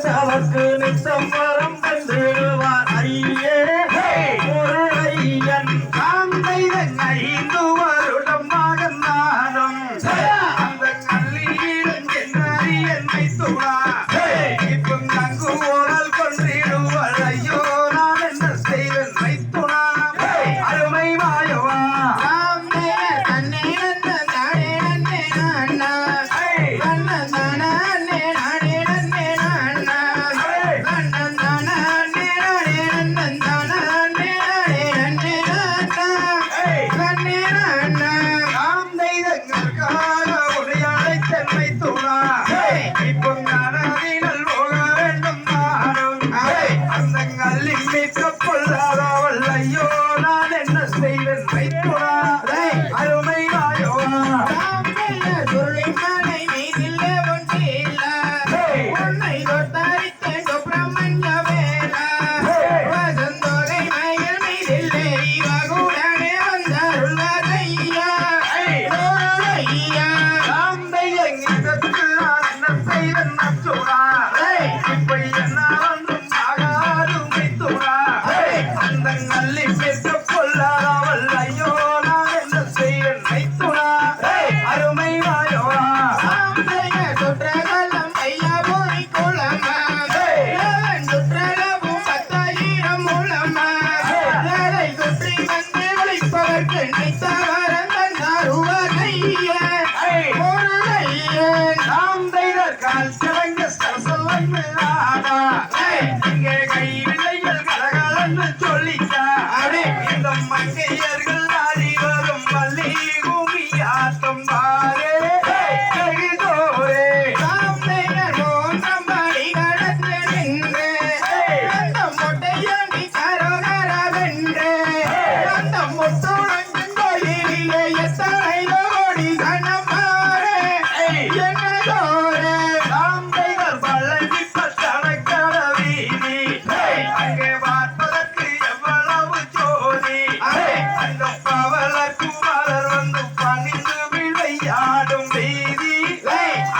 சாவுக்கு நித்தம் மரம் வந்து Yeah. கால் சிறங்க சரசலன்னு ஆடா இந்த மங்கை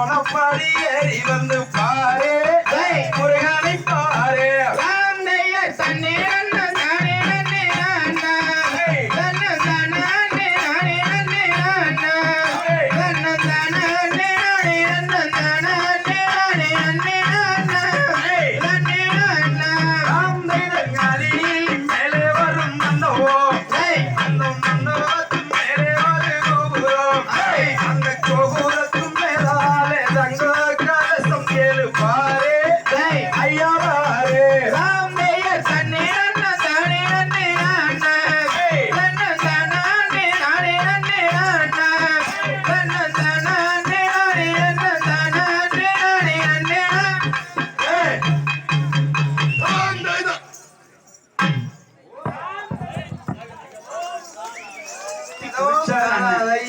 கோணம் படி ஏறி வந்து பா Say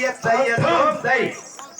it, say it, say it.